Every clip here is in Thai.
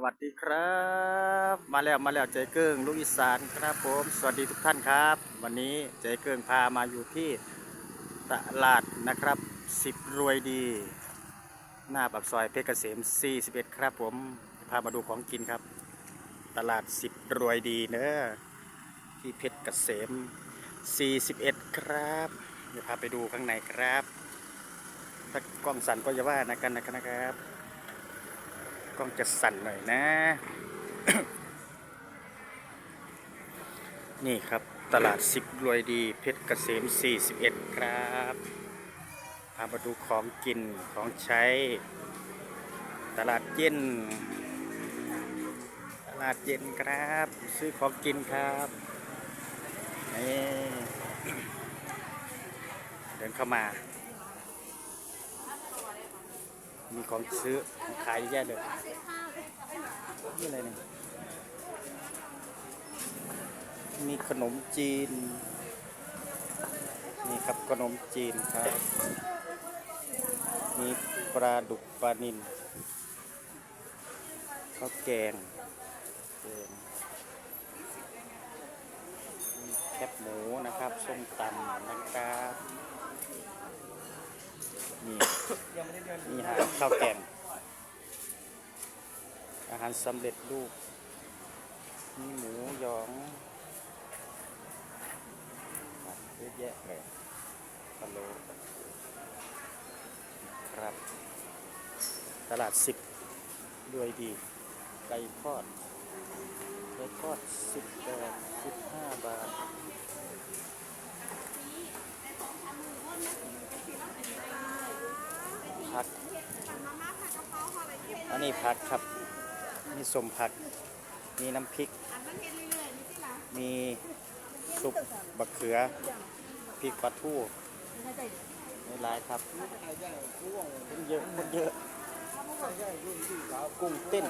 สวัสดีครับ มาแล้วมาแล้วใจเกิ้งลูกอีสานครับผมสวัสดีทุกท่านครับ วันนี้ใจเกิ้งพามาอยู่ที่ตลาดนะครับสิบรวยดี หน้าปากซอยเพชรเกษม 41 ครับผมพามาดูของกินครับ ตลาดสิบรวยดีเนอะที่เพชรเกษม 41 ครับเดี๋ยวพาไปดูข้างในครับ ถ้ากล้องสั่นก็จะว่านะกันนะครับ กล้องจะสั่นหน่อยนะ นี่ครับตลาดสิบรวยดีเพชรเกษม 41 ครับพามาดูของกินของใช้ ตลาดเย็น ตลาดเย็นครับ ซื้อของกินครับนี่เดินเข้ามา มีของซื้อของขายเยอะแยะเลยนี่อะไรเนี่ยมีขนมจีน นี่ครับขนมจีนครับ มีปลาดุกปลานิลข้าวแกงแกงแคบหมูนะครับส้มตำนะครับ นี่มีอาหารข้าวแกง อาหารสำเร็จรูป มีหมูยองเยอะแยะเลยปลาโลครับ ตลาดสิบด้วยดี ไก่ทอดไก่ทอดสิบแปดสิบห้าบาทัก อันนี้ผักครับ มีสมผัก มีน้ำพริก มีซุปบักเขือ พริกปลาทูไม่หลายครับคนเยอะคนเยอะกุ้งเต้น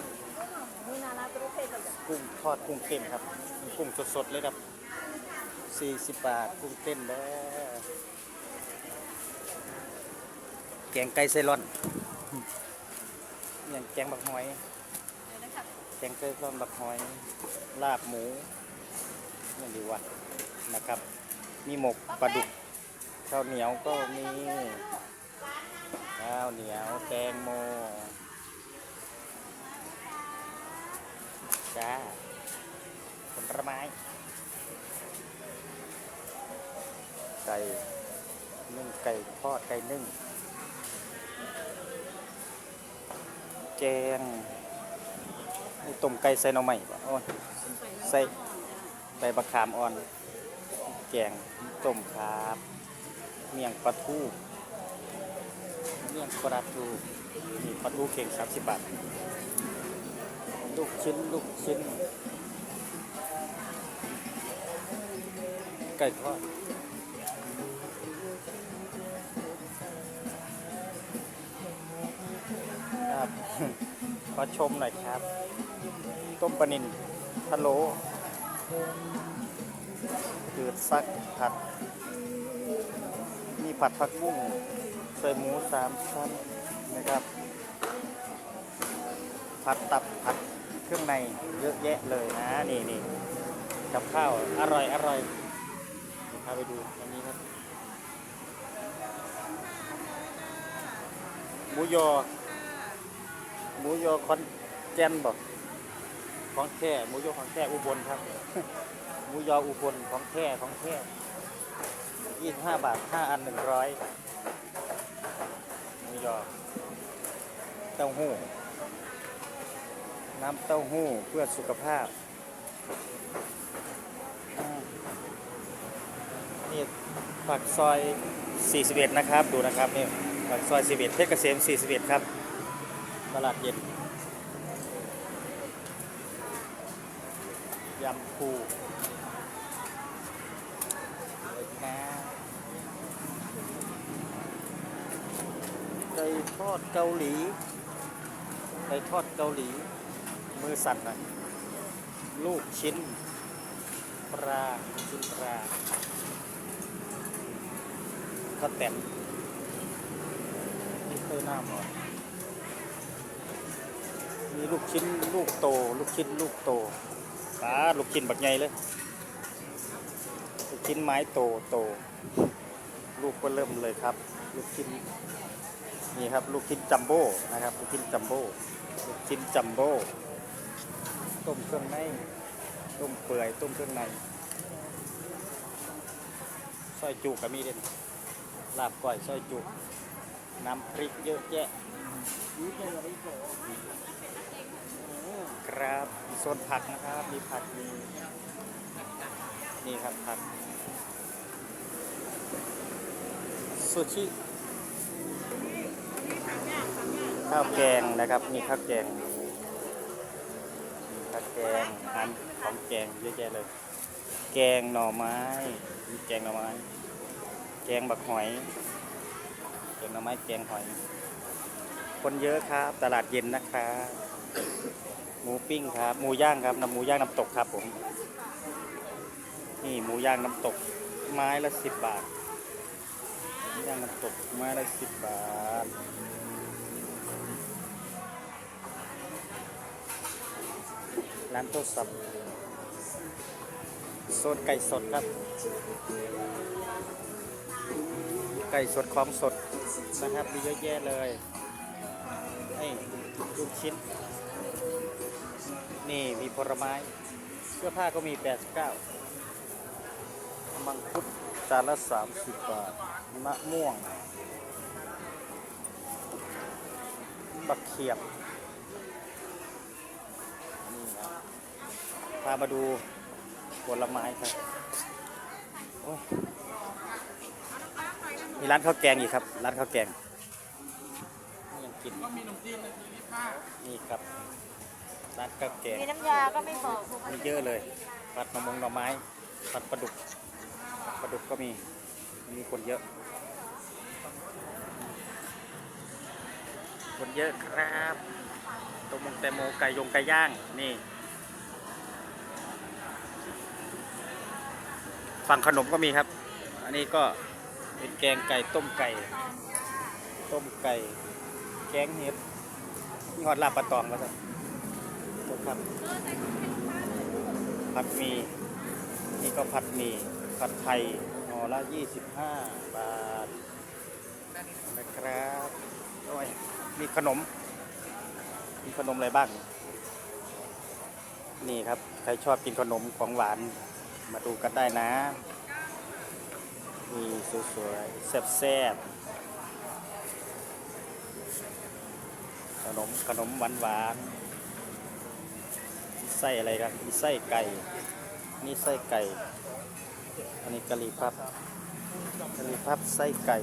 กุ้งทอดกุ้งเต้นครับ กุ้งสดๆเลยครับ 40 บาท กุ้งเต้นแล้ว แกงไก่ไซรอนอย่างแกงบักหอย แกงไก่ซรอนบักหอย ลาบหมูนี่ดีว่านะครับ มีหมกปลาดุกข้าวเหนียวก็มีข้าวเหนียวแตงโมจ้าผลไม้ไก่นึ่งไก่ทอดไก่นึ่ง แกงนี่ต้มไก่ใส่หน่อไม้บ่โอ้ยใส่ใบบักขามอ่อน แกงต้มครับ เมี่ยงปลาทูเมี่ยงปลาทูนี่ปลาทูเข่ง30บาท ลูกชิ้นลูกชิ้นไก่ทอด ขอชมหน่อยครับ ต้มปลานินพะโล้จืดซักผัด มีผัดผักบุ้งใส่หมูสามชั้นนะครับ ผัดตับผัดเครื่องในเยอะแยะเลยนะ นี่นี่กับข้าวอร่อยอร่อยพาไปดูอันนี้ครับหมูยอ หมูยอคอนแกนบอกของแท้หมูยอของแท้อุบลครับหมูยออุบลของแท้ของแท้ยี่สิบห้าบาทห้าอันหนึ่งร้อยหมูยอเต้าหู้น้ำเต้าหู้เพื่อสุขภาพนี่ปากซอย 41 นะครับ ดูนะครับนี่ปากซอย 41 เพชรเกษม 41 ครับ ลาดเย็น ยำปูเลยนะไก่ทอดเกาหลีไก่ทอดเกาหลี มือสั่นหน่อยลูกชิ้น ปลาชิ้นปลาข้าวแตนนี่เคยหน้าหมอ มีลูกชิ้นลูกโต ลูกชิ้นลูกโตปลาลูกชิ้นบักใหญ่เลย ลูกชิ้นไม้โตโต ลูกก็เริ่มเลยครับ ลูกชิ้นนี่ครับลูกชิ้นจัมโบ้นะครับ ลูกชิ้นจัมโบ้ลูกชิ้นจัมโบ้ต้มเครื่องในต้มเปื่อยต้มเครื่องในซอยจุกก็มีเด่นลาบก้อยซอยจุกน้ำพริกเยอะแยะ ครับมีโซนผักนะครับ มีผักมีนี่ครับผักซูชิข้าวแกงนะครับ มีข้าวแกงมีข้าวแกงอาหารของแกงเยอะแยะเลย แกงหน่อไม้มีแกงหน่อไม้ แกงบักหอย แกงหน่อไม้แกงหอย คนเยอะครับ ตลาดเย็นนะครับ มูปิ้งครับ หมูย่างครับน้ำหมูย่างน้ำตกครับผม นี่หมูย่างน้ำตก ไม้ละสิบบาทหมูย่างน้ำตกไม้ละสิบบาท ร้านโต๊ะสับโซนไก่สดครับ ไก่สดของสดนะครับมีเยอะแยะเลยนี่ลูกชิ้น นี่มีผลไม้ เสื้อผ้าก็มี 89 มังคุดจานละ 30 บาท มะม่วง บักเขียบ นี่นะพามาดูผลไม้ครับ มีร้านข้าวแกงอีกครับ ร้านข้าวแกงยังกินก็มีขนมจีนนาทีที่ห้านี่ครับ นข้าวแกงมีน้ำยาก็ไม่บอกมีเยอะเลย ผัดหน่อมงหน่อไม้ ผัดปลาดุก ปลาดุกก็มี มีคนเยอะ คนเยอะครับตรงมงแตงโมไก่ยงไก่ย่าง นี่ ฝั่งขนมก็มีครับ อันนี้ก็เป็นแกงไก่ต้มไก่ ต้มไก่ แกงเห็ดนี่ฮอดลาบปลาตองแล้วครับ ครับผัดหมี่นี่ก็ผัดหมี่ผัดไทยห่อละ25 บาทนะครับโอ้ยมีขนม มีขนมอะไรบ้าง นี่ครับ ใครชอบกินขนมของหวาน มาดูกันได้นะนี่สวยๆแซ่บๆขนมขนมหวานหวานๆ ไส้อะไรครับมีไส้ไก่ นี่ไส้ไก่ อันนี้กะหรี่พับกะหรี่พับไส้ไก่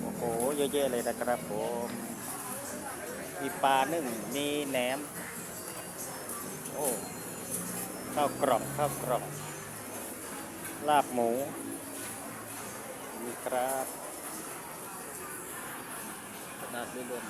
โอ้โห เยอะแยะเลยนะครับผมมีปลานึ่งมีแหนม โอ้ ข้าวกล่องข้าวกล่องลาบหมูมีครับนาดรวม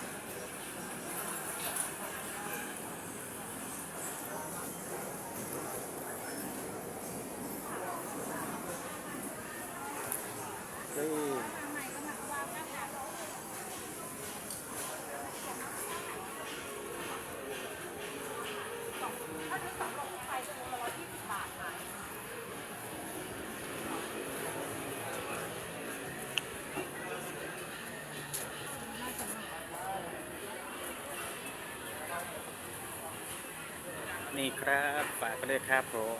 นี่ครับฝากไปเลยครับผม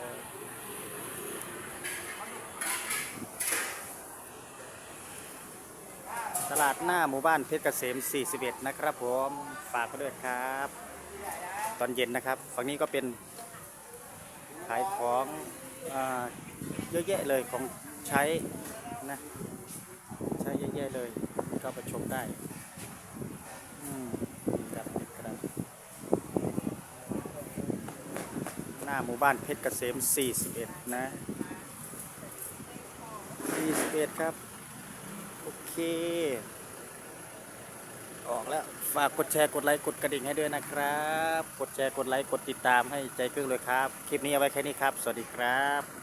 ตลาดหน้าหมู่บ้านเพชรเกษม 41 นะครับผมฝากไปด้วยครับ ตอนเย็นนะครับ ฝั่งนี้ก็เป็นขายของเยอะแยะเลยของใช้นะใช้เยอะแยะเลยเข้าไปชมได้อืมครับครับ ห น้าหมู่บ้านเพชรเกษม 41 นะ 41 ครับ โอเค ออกแล้ว ฝากกดแชร์กดไลค์กดกระดิ่งให้ด้วยนะครับ กดแชร์กดไลค์กดติดตามให้ใจกึ้งเลยครับ คลิปนี้เอาไว้แค่นี้ครับ สวัสดีครับ